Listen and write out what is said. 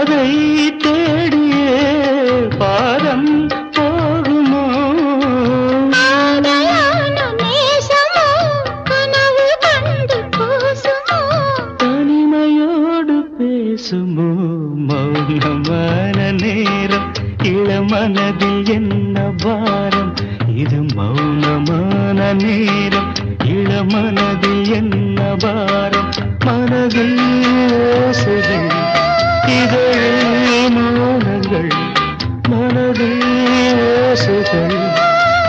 அதை தேடியே பாரம் போகுமோ? தனிமையோடு பேசுமோ? மௌனமான நேரம் இளமனதில் என்ன பாரம்? இது மௌனமான நேரம் இளமனதில் என்ன பாரம்? மனதில் இதழில் மௌனங்கள் மனதில் ஓசைகள்